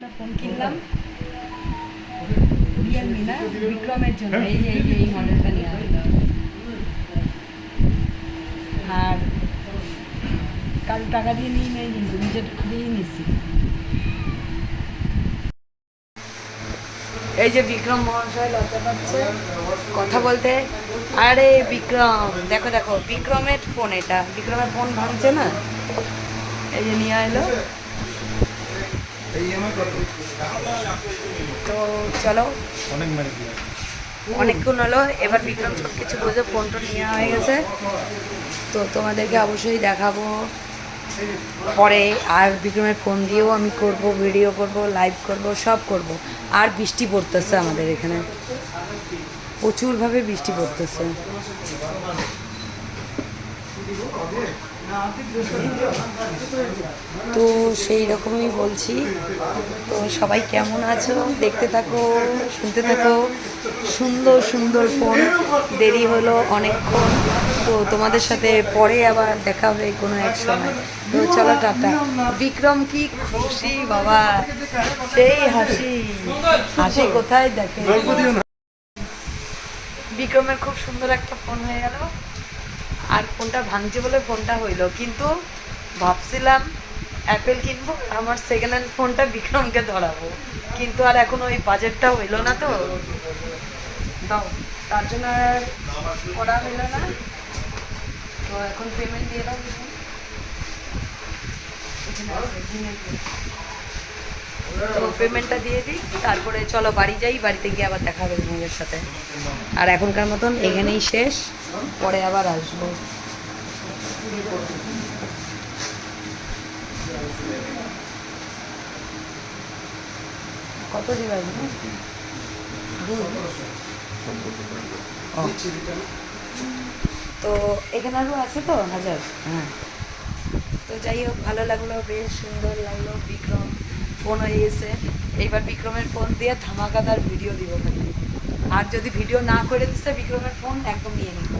Phone কিনলাম। বিক্রমের জন্য, এই এই যে, এই আর কাল টাকা দিয়ে নিয়ে নেই, কিন্তু নিজের দিয়েই নিচ্ছি এই যে বিক্রম মহাশয়, লজ্জা পাচ্ছে। কথা বলতে, আরে বিক্রম, দেখো দেখো, বিক্রমের ফোন এটা। বিক্রমের ফোন ভাঙছে না? এই যে নিয়ে এলো তো চলো মানে অনেকক্ষণ হলো এবার বিক্রম সব কিছু বুঝে ফোন টোন নেওয়া হয়ে গেছে। তো তোমাদেরকে অবশ্যই দেখাবো। পরে আর বিক্রমের ফোন দিয়েও আমি করব ভিডিও করব লাইভ করব সব করব। আর বৃষ্টি পড়তেছে আমাদের এখানে। প্রচুরভাবে বৃষ্টি পড়তেছে। তো সেই রকমই বলছি। তো সবাই কেমন আছো? দেখতে থাকো, শুনতে থাকো। সুন্দর সুন্দর ফোন। দেরি হলো অনেকক্ষণ। তো তোমাদের সাথে পরে আবার দেখা হবে কোনো এক সময়। তো চলো টাটা। বিক্রম কি খুশি, বাবা? সেই হাসি। হাসি কোথায় দেখে? বিক্রমের খুব সুন্দর একটা ফোন হয়ে গেল। আর ফোনটা ভাঙছে বলে ফোনটা হইল। কিন্তু ভাবছিলাম অ্যাপেল কিনবো আমার সেকেন্ড হ্যান্ড ফোনটা বিক্রমকে ধরাবো। কিন্তু আর এখন ওই বাজেটটা হইল না তো। দাও, তার জন্য আর করা হইল না। তো এখন পেমেন্ট দিয়ে দাও বিক্রম। এখানে আছে, Gmail pay। তো পেমেন্টটা দিয়ে দিই, তারপরে চলো বাড়ি যাই, বাড়িতে গিয়ে আবার দেখা হবে তোমাদের সাথে। আর এখনকার মতন এখানেই শেষ, পরে আবার আসব। কত দিবার তো এখানে আরও আছে তো হাজার? হ্যাঁ। তো যাই হোক, ভালো লাগল, বেশ সুন্দর লাগল, বিক্রম। ফোন হয়ে গেছে এইবার বিক্রমের ফোন দিয়ে ধামাকাদার ভিডিও দিব আর যদি ভিডিও না করে দিচ্ছে বিক্রমের ফোন একদম নিয়ে নিব।